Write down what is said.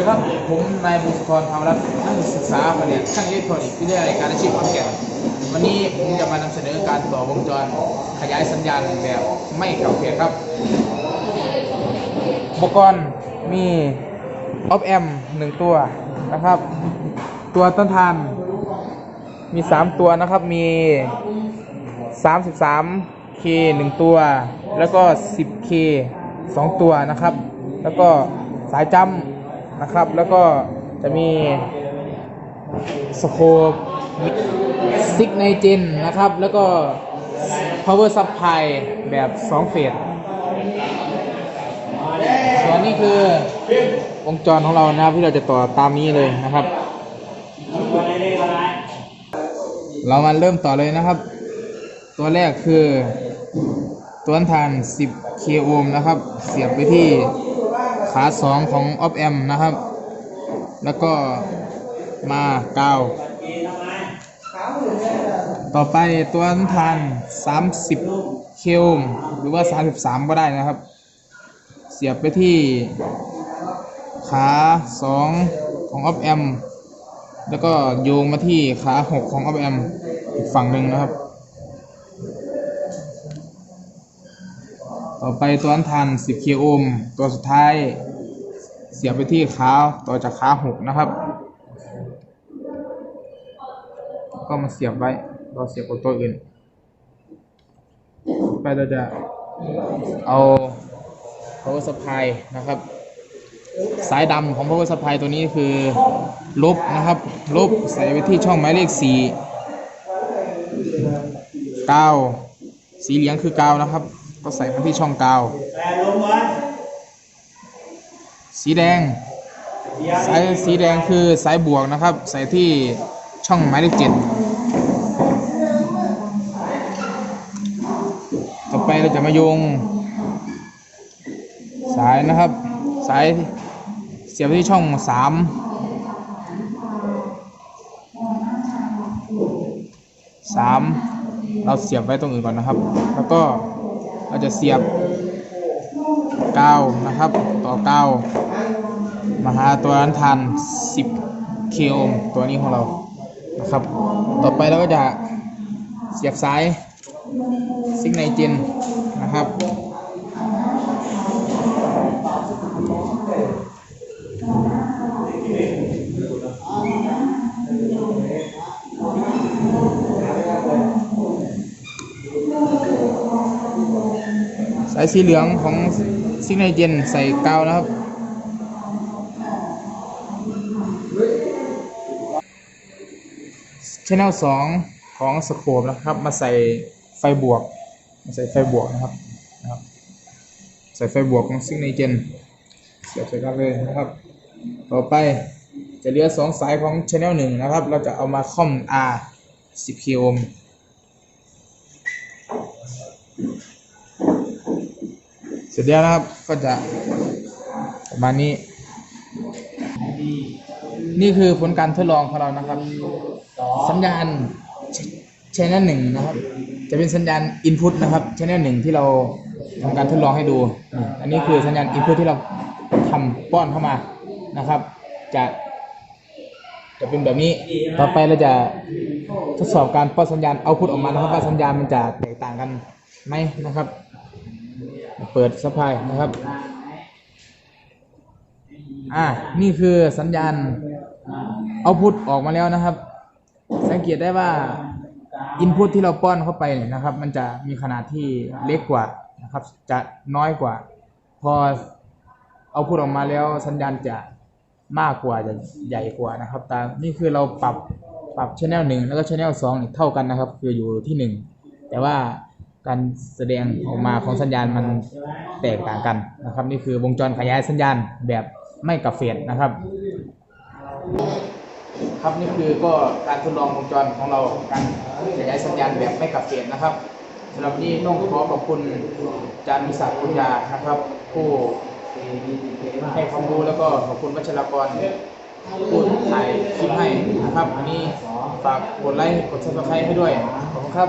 ดีครับ ผมนายบุษกรภาวรัตน์นักศึกษาแผนกช่างอิเล็กทรอนิกส์วิทยาลัยการอาชีพขอนแก่นวันนี้ผมจะมานำเสนอการต่อวงจรขยายสัญญาณแบบไม่เก่าเพียครับอุปกรณ์มีออฟแอมหนึ่งตัวนะครับ ตัวต้นทานมี 3 ตัวนะครับ มี 33K 1 ตัว แล้วก็ 10K 2 ตัวนะครับ แล้วก็สายจำ นะครับ แล้วก็จะมีสโคปซิกไนเจนนะครับ แล้วก็ power supply แบบ 2 เฟสส่วนนี้คือวงจรของเรานะครับที่เราจะต่อตามนี้เลยนะครับ เรามาเริ่มต่อเลยนะครับ ตัวแรกคือ ตัวทาน 10 k โอห์มนะครับ เสียบไปที่ ขา2ของ op amp นะครับ แล้วก็มากาว ต่อไปตัวนทาน30 k โอมหรือว่า 33 ก็ได้นะครับ เสียบไปที่ขา2ของ op amp แล้วก็โยงมาที่ขา6ของ op amp อีกฝั่งหนึ่งนะครับ ต่อไปตัวอันทัน10 k โอห์มตัวสุดท้าย เสียบไปที่ขาต่อจากขา6นะครับ ก็มาเสียบไว้เราเสียบกับตัวอื่น ไปเราจะเอา power supply นะครับ สายดำของ power supply ตัวนี้คือลบนะครับ ลบใส่ไปที่ช่องหมายเลข4กาวสีเหลืองคือกาวนะครับ ก็ใส่มาที่ช่องกาว สีแดงสายสีแดงคือสายบวกนะครับ ใส่ที่ช่องหมายเลข7ต่อไปเราจะมาโยง สายนะครับ สายเสียบที่ช่องสามสามเราเสียบไว้ตรงอื่นก่อนนะครับ แล้วก็ เราจะเสียบกาวนะครับ ต่อกาวมาหาตัวนั้นทัน10 k โอห์มตัวนี้ของเรานะครับ ต่อไปเราก็จะเสียบสายซิกไนเจนนะครับายสีเหลืองของซิกไนเจนใส่กาวนะครับ ชแนลสองของสโคปนะครับ มาใส่ไฟบวก มาใส่ไฟบวกนะครับนะครับ ใส่ไฟบวกของซิกไนเจนเสียบใส่กันเลยนะครับ ต่อไปจะเหลือสองสายของชแนลหนึ่งนะครับ เราจะเอามาค่อม R 10 k โอห์ม เส ร็จแล้วนะครับก็จะประมาณนี้ นี่คือผลการทดลองของเรานะครับ สัญญาณชแนลหนึ่งนะครับ จะเป็นสัญญาณ input นะครับชแนลหนึ่งที่เราทำการทดลองให้ดู อันนี้คือสัญญาณ input ที่เราทำป้อนเข้ามานะครับ จะจะเป็นแบบนี้ ต่อไปเราจะทดสอบการป้อนสัญญาณเอาพุทออกมานะครับว่าสัญญาณมันจะแตกต่างกันไหมนะครับ เปิดสปายนะครับ อ่า นี่คือสัญญาณเอาพุทออกมาแล้วนะครับ สังเกตได้ว่าอินพุตที่เราป้อนเข้าไปเนี่ยนะครับ มันจะมีขนาดที่เล็กกว่านะครับ จะน้อยกว่า พอเอาพุทออกมาแล้วสัญญาณจะมากกว่าจะใหญ่กว่านะครับแต่นี่คือเราปรับปรับชแนลหนึ่งแล้วก็ชแนลสองเท่ากันนะครับ คืออยู่ที่หนึ่งแต่ว่า การแสดงออกมาของสัญญาณมันแตกต่างกันนะครับ นี่คือวงจรขยายสัญญาณแบบไม่กับเฟสนะครับ ครับนี่คือก็การทดลองวงจรของเราการขยายสัญญาณแบบไม่กับเฟสนะครับสำหรับนี้ต้องขอขอบคุณอาจารย์มิศักดิ์ปุญญานะครับ ผู้ให้ความรู้แล้วก็ขอบคุณวัชรกรผู้ถ่ายคลิปให้นะครับ อันนี้ฝากกดไลค์กดซับสไครต์ให้ด้วย ขอบคุณครับ